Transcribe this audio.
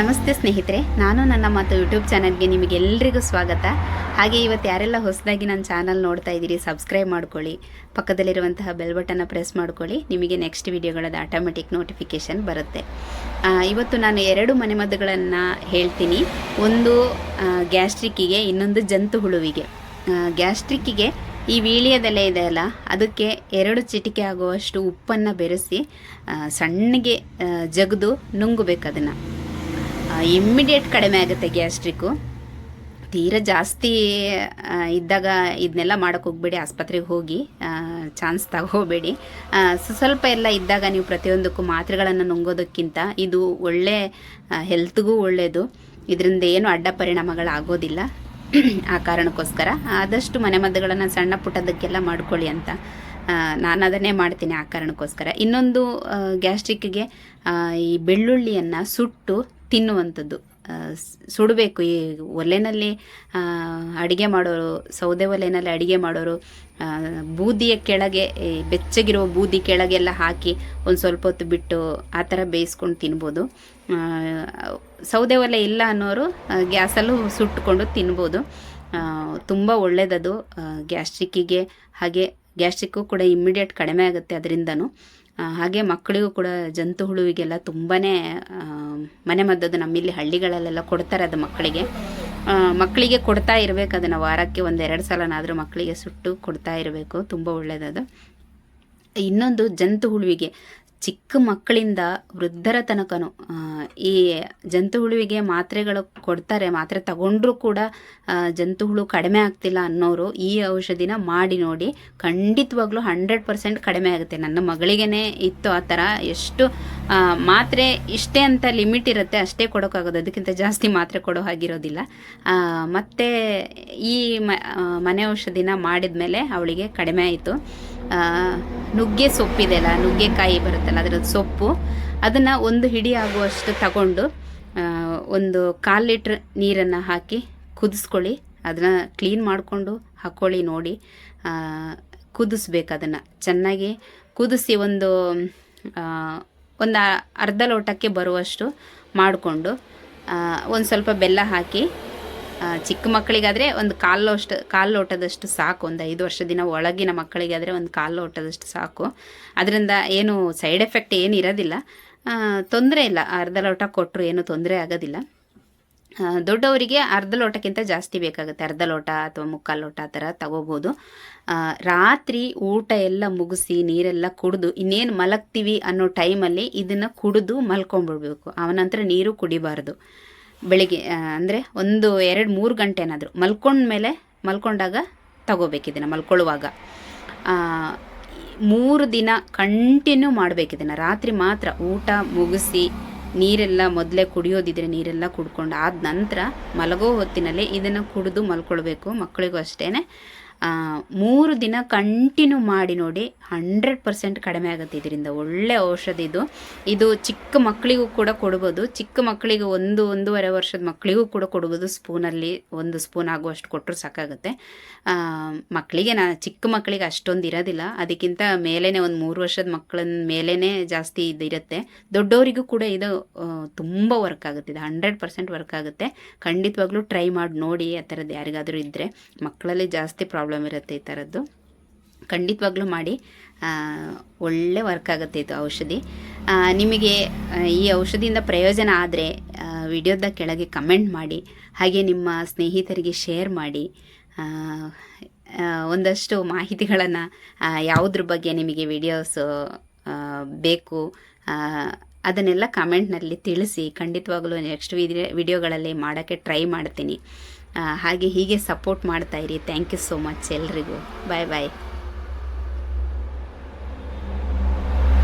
ನಮಸ್ತೆ ಸ್ನೇಹಿತರೆ, ನಾನು ನನ್ನ ಮತ್ತು ಯೂಟ್ಯೂಬ್ ಚಾನಲ್ಗೆ ನಿಮಗೆಲ್ಲರಿಗೂ ಸ್ವಾಗತ. ಹಾಗೆ ಇವತ್ತು ಯಾರೆಲ್ಲ ಹೊಸದಾಗಿ ನನ್ನ ಚಾನಲ್ ನೋಡ್ತಾ ಇದ್ದೀರಿ ಸಬ್ಸ್ಕ್ರೈಬ್ ಮಾಡ್ಕೊಳ್ಳಿ. ಪಕ್ಕದಲ್ಲಿರುವಂತಹ ಬೆಲ್ ಬಟನ್ನ ಪ್ರೆಸ್ ಮಾಡ್ಕೊಳ್ಳಿ, ನಿಮಗೆ ನೆಕ್ಸ್ಟ್ ವಿಡಿಯೋಗಳದ್ದು ಆಟೋಮೆಟಿಕ್ ನೋಟಿಫಿಕೇಷನ್ ಬರುತ್ತೆ. ಇವತ್ತು ನಾನು ಎರಡು ಮನೆಮದ್ದುಗಳನ್ನು ಹೇಳ್ತೀನಿ. ಒಂದು ಗ್ಯಾಸ್ಟ್ರಿಕ್ಕಿಗೆ ಇನ್ನೊಂದು ಜಂತು ಹುಳುವಿಗೆ. ಗ್ಯಾಸ್ಟ್ರಿಕ್ಕಿಗೆ ಈ ವೀಳ್ಯದೆಲೆ ಇದೆ ಅಲ್ಲ, ಅದಕ್ಕೆ ಎರಡು ಚಿಟಿಕೆ ಆಗುವಷ್ಟು ಉಪ್ಪನ್ನು ಬೆರೆಸಿ ಸಣ್ಣಗೆ ಜಗ್ದು ನುಂಗಬೇಕು ಅದನ್ನು. ಇಮ್ಮಿಡಿಯೇಟ್ ಕಡಿಮೆ ಆಗುತ್ತೆ ಗ್ಯಾಸ್ಟ್ರಿಕ್ಕು. ತೀರ ಜಾಸ್ತಿ ಇದ್ದಾಗ ಇದನ್ನೆಲ್ಲ ಮಾಡೋಕ್ಕೆ ಹೋಗಬೇಡಿ, ಆಸ್ಪತ್ರೆಗೆ ಹೋಗಿ ಚಾನ್ಸ್ ತಗೋಬೇಡಿ. ಸ್ವಲ್ಪ ಎಲ್ಲ ಇದ್ದಾಗ ನೀವು ಪ್ರತಿಯೊಂದಕ್ಕೂ ಮಾತ್ರೆಗಳನ್ನು ನುಂಗೋದಕ್ಕಿಂತ ಇದು ಒಳ್ಳೆ ಹೆಲ್ತ್ಗೂ ಒಳ್ಳೆಯದು ಇದರಿಂದ ಏನು ಅಡ್ಡ ಪರಿಣಾಮಗಳಾಗೋದಿಲ್ಲ. ಆ ಕಾರಣಕ್ಕೋಸ್ಕರ ಆದಷ್ಟು ಮನೆಮದ್ದುಗಳನ್ನು ಸಣ್ಣ ಪುಟ್ಟದಕ್ಕೆಲ್ಲ ಮಾಡ್ಕೊಳ್ಳಿ ಅಂತ ನಾನು ಅದನ್ನೇ ಮಾಡ್ತೀನಿ ಆ ಕಾರಣಕ್ಕೋಸ್ಕರ. ಇನ್ನೊಂದು ಗ್ಯಾಸ್ಟ್ರಿಕ್ಗೆ ಈ ಬೆಳ್ಳುಳ್ಳಿಯನ್ನು, ಸುಟ್ಟು ತಿನ್ನುವಂಥದ್ದು. ಸುಡಬೇಕು. ಈ ಒಲೆಯಲ್ಲಿ ಅಡುಗೆ ಮಾಡೋರು, ಸೌದೆ ಒಲೆಯಲ್ಲಿ ಅಡುಗೆ ಮಾಡೋರು ಬೂದಿಯ ಕೆಳಗೆ ಬೆಚ್ಚಗಿರುವ ಬೆಚ್ಚಗಿರೋ ಬೂದಿ ಕೆಳಗೆಲ್ಲ ಹಾಕಿ ಒಂದು ಸ್ವಲ್ಪ ಹೊತ್ತು ಬಿಟ್ಟು ಆ ಥರ ಬೇಯಿಸ್ಕೊಂಡು ತಿನ್ಬೋದು. ಸೌದೆ ಒಲೆ ಇಲ್ಲ ಅನ್ನೋರು ಗ್ಯಾಸಲ್ಲೂ ಸುಟ್ಟುಕೊಂಡು ತಿನ್ಬೋದು. ತುಂಬ ಒಳ್ಳೆಯದದು ಗ್ಯಾಸ್ಟ್ರಿಕ್ಕಿಗೆ ಹಾಗೆ, ಗ್ಯಾಸ್ಟ್ರಿಕ್ಕು ಕೂಡ ಇಮ್ಮಿಡಿಯೇಟ್ ಕಡಿಮೆ ಆಗುತ್ತೆ ಅದರಿಂದನೂ. ಹಾಗೆ ಮಕ್ಕಳಿಗೂ ಕೂಡ ಜಂತು ಹುಳುವಿಗೆಲ್ಲ ತುಂಬಾ ಮನೆಮದ್ದದು ನಮ್ಮಿಲ್ಲಿ ಹಳ್ಳಿಗಳಲ್ಲೆಲ್ಲ ಕೊಡ್ತಾರೆ ಅದು ಮಕ್ಕಳಿಗೆ. ಮಕ್ಕಳಿಗೆ ಕೊಡ್ತಾ ಇರಬೇಕು ಅದನ್ನು ವಾರಕ್ಕೆ ಒಂದೆರಡು ಸಲನಾದರೂ ಮಕ್ಕಳಿಗೆ ಸುಟ್ಟು ಕೊಡ್ತಾ ಇರಬೇಕು, ತುಂಬ ಒಳ್ಳೆಯದದು ಇನ್ನೊಂದು ಜಂತು ಹುಳುವಿಗೆ ಚಿಕ್ಕ ಮಕ್ಕಳಿಂದ ವೃದ್ಧರ ತನಕನು ಈ ಜಂತು ಹುಳುವಿಗೆ ಮಾತ್ರೆಗಳು ಕೊಡ್ತಾರೆ, ಮಾತ್ರೆ ತಗೊಂಡ್ರೂ ಕೂಡ ಜಂತು ಹುಳು ಕಡಿಮೆ ಆಗ್ತಿಲ್ಲ ಅನ್ನೋರು ಈ ಔಷಧಿನ ಮಾಡಿ ನೋಡಿ ಖಂಡಿತವಾಗ್ಲೂ ಹಂಡ್ರೆಡ್ ಪರ್ಸೆಂಟ್ ಕಡಿಮೆ ಆಗುತ್ತೆ. ನನ್ನ ಮಗಳಿಗೇ ಇತ್ತು ಆ ಥರ, ಎಷ್ಟು ಮಾತ್ರೆ ಇಷ್ಟೇ ಅಂತ ಲಿಮಿಟ್ ಇರುತ್ತೆ, ಅಷ್ಟೇ ಕೊಡೋಕ್ಕಾಗೋದು ಅದಕ್ಕಿಂತ ಜಾಸ್ತಿ ಮಾತ್ರೆ ಕೊಡೋ ಹಾಗಿರೋದಿಲ್ಲ. ಮತ್ತು ಈ ಮನೆ ಔಷಧಿನ ಮಾಡಿದ ಮೇಲೆ ಅವಳಿಗೆ ಕಡಿಮೆ ಆಯಿತು. ನುಗ್ಗೆ ಸೊಪ್ಪಿದೆಯಲ್ಲ ನುಗ್ಗೆಕಾಯಿ ಬರುತ್ತಲ್ಲ, ಅದರದ್ದು ಸೊಪ್ಪು, ಅದನ್ನು ಒಂದು ಹಿಡಿ ಆಗುವಷ್ಟು ತಗೊಂಡು ಒಂದು ಕಾಲು ಲೀಟ್ರ್ ನೀರನ್ನು ಹಾಕಿ ಕುದಿಸ್ಕೊಳ್ಳಿ. ಅದನ್ನು ಕ್ಲೀನ್ ಮಾಡಿಕೊಂಡು ಹಾಕ್ಕೊಳ್ಳಿ ನೋಡಿ. ಕುದಿಸ್ಬೇಕು ಅದನ್ನು. ಚೆನ್ನಾಗಿ ಕುದಿಸಿ ಒಂದು ಒಂದು ಅರ್ಧ ಲೋಟಕ್ಕೆ ಬರುವಷ್ಟು ಮಾಡಿಕೊಂಡು ಒಂದು ಸ್ವಲ್ಪ ಬೆಲ್ಲ ಹಾಕಿ ಚಿಕ್ಕ ಮಕ್ಕಳಿಗಾದರೆ ಒಂದು ಕಾಲು ಲೋಟ, ಕಾಲು ಲೋಟದಷ್ಟು ಸಾಕು. ಒಂದು ಐದು ವರ್ಷದಿನ ಒಳಗಿನ ಮಕ್ಕಳಿಗಾದರೆ ಒಂದು ಕಾಲು ಲೋಟದಷ್ಟು ಸಾಕು. ಅದರಿಂದ ಏನು ಸೈಡ್ ಎಫೆಕ್ಟ್ ಏನು ಇರೋದಿಲ್ಲ ತೊಂದರೆ ಇಲ್ಲ. ಅರ್ಧ ಲೋಟ ಕೊಟ್ಟರು ಏನು ತೊಂದರೆ ಆಗೋದಿಲ್ಲ. ದೊಡ್ಡವರಿಗೆ ಅರ್ಧ ಲೋಟಕ್ಕಿಂತ ಜಾಸ್ತಿ ಬೇಕಾಗುತ್ತೆ. ಅರ್ಧ ಲೋಟ ಅಥವಾ ಮುಕ್ಕಾಲು ಲೋಟ ಆ ಥರ ತಗೋಬೋದು. ರಾತ್ರಿ ಊಟ ಎಲ್ಲ ಮುಗಿಸಿ ನೀರೆಲ್ಲ ಕುಡಿದು ಇನ್ನೇನು ಮಲಗ್ತೀವಿ ಅನ್ನೋ ಟೈಮಲ್ಲಿ ಇದನ್ನು ಕುಡಿದು ಮಲ್ಕೊಂಡ್ಬಿಡ್ಬೇಕು ಅವನಂತರ ನೀರು ಕುಡಿಬಾರ್ದು. ಬೆಳಿಗ್ಗೆ ಅಂದರೆ ಒಂದು ಎರಡು ಮೂರು ಗಂಟೆನಾದರೂ ಮಲ್ಕೊಂಡ್ಮೇಲೆ ಮಲ್ಕೊಂಡಾಗ ತಗೋಬೇಕು ಇದನ್ನು ಮಲ್ಕೊಳ್ಳುವಾಗ. ಮೂರು ದಿನ ಕಂಟಿನ್ಯೂ ಮಾಡಬೇಕು ಇದನ್ನು. ರಾತ್ರಿ ಮಾತ್ರ ಊಟ ಮುಗಿಸಿ ನೀರೆಲ್ಲ ಮೊದಲೇ ಕುಡಿಯೋದಿದ್ರೆ ನೀರೆಲ್ಲ ಕುಡ್ಕೊಂಡು ಆದ ನಂತರ ಮಲಗೋ ಹೊತ್ತಿನಲ್ಲಿ ಇದನ್ನು ಕುಡಿದು ಮಲ್ಕೊಳ್ಬೇಕು ಮಕ್ಕಳಿಗೂ ಅಷ್ಟೇ ಮೂರು ದಿನ ಕಂಟಿನ್ಯೂ ಮಾಡಿ ನೋಡಿ ಹಂಡ್ರೆಡ್ ಪರ್ಸೆಂಟ್ ಕಡಿಮೆ ಆಗುತ್ತೆ ಇದರಿಂದ. ಒಳ್ಳೆ ಔಷಧಿ ಇದು. ಇದು ಚಿಕ್ಕ ಮಕ್ಕಳಿಗೂ ಕೂಡ ಕೊಡ್ಬೋದು. ಚಿಕ್ಕ ಮಕ್ಕಳಿಗೆ ಒಂದು, ಒಂದೂವರೆ ವರ್ಷದ ಮಕ್ಕಳಿಗೂ ಕೂಡ ಕೊಡ್ಬೋದು. ಸ್ಪೂನಲ್ಲಿ ಒಂದು ಸ್ಪೂನ್ ಆಗುವಷ್ಟು ಕೊಟ್ಟರು ಸಾಕಾಗುತ್ತೆ. ಮಕ್ಕಳಿಗೆ ನಾ, ಚಿಕ್ಕ ಮಕ್ಕಳಿಗೆ ಅಷ್ಟೊಂದು ಇರೋದಿಲ್ಲ. ಅದಕ್ಕಿಂತ ಮೇಲೇ ಒಂದು ಮೂರು ವರ್ಷದ ಮಕ್ಕಳನ್ನ ಮೇಲೇ ಜಾಸ್ತಿ ಇದಿರುತ್ತೆ ದೊಡ್ಡವರಿಗೂ ಕೂಡ ಇದು ತುಂಬ ವರ್ಕ್ ಆಗುತ್ತೆ. ಇದು ಹಂಡ್ರೆಡ್ ಪರ್ಸೆಂಟ್ ವರ್ಕ್ ಆಗುತ್ತೆ. ಖಂಡಿತವಾಗ್ಲೂ ಟ್ರೈ ಮಾಡಿ ನೋಡಿ, ಆ ಥರದ್ದು ಯಾರಿಗಾದರೂ ಇದ್ದರೆ ಮಕ್ಕಳಲ್ಲಿ ಜಾಸ್ತಿ ಪ್ರಾಬ್ಲಮ್ ಇರುತ್ತೆ ಈ ಥರದ್ದು ಖಂಡಿತವಾಗ್ಲೂ ಮಾಡಿ. ಒಳ್ಳೆ ವರ್ಕ್ ಆಗುತ್ತೆ ಇದು ಔಷಧಿ. ನಿಮಗೆ ಈ ಔಷಧಿಯಿಂದ ಪ್ರಯೋಜನ ಆದರೆ ವಿಡಿಯೋದ ಕೆಳಗೆ ಕಮೆಂಟ್ ಮಾಡಿ, ಹಾಗೆ ನಿಮ್ಮ ಸ್ನೇಹಿತರಿಗೆ ಶೇರ್ ಮಾಡಿ ಒಂದಷ್ಟು ಮಾಹಿತಿಗಳನ್ನು ಯಾವುದ್ರ ಬಗ್ಗೆ ನಿಮಗೆ ವಿಡಿಯೋಸ್ ಬೇಕು ಅದನ್ನೆಲ್ಲ ಕಮೆಂಟ್ನಲ್ಲಿ ತಿಳಿಸಿ, ಖಂಡಿತವಾಗಲೂ ನೆಕ್ಸ್ಟ್ ವಿಡಿಯೋ ವಿಡಿಯೋಗಳಲ್ಲಿ ಮಾಡೋಕ್ಕೆ ಟ್ರೈ ಮಾಡ್ತೀನಿ. ಹಾಗೆ ಹೀಗೆ ಸಪೋರ್ಟ್ ಮಾಡ್ತಾಯಿರಿ ಥ್ಯಾಂಕ್ ಯು ಸೋ ಮಚ್ ಎಲ್ರಿಗೂ. Bye bye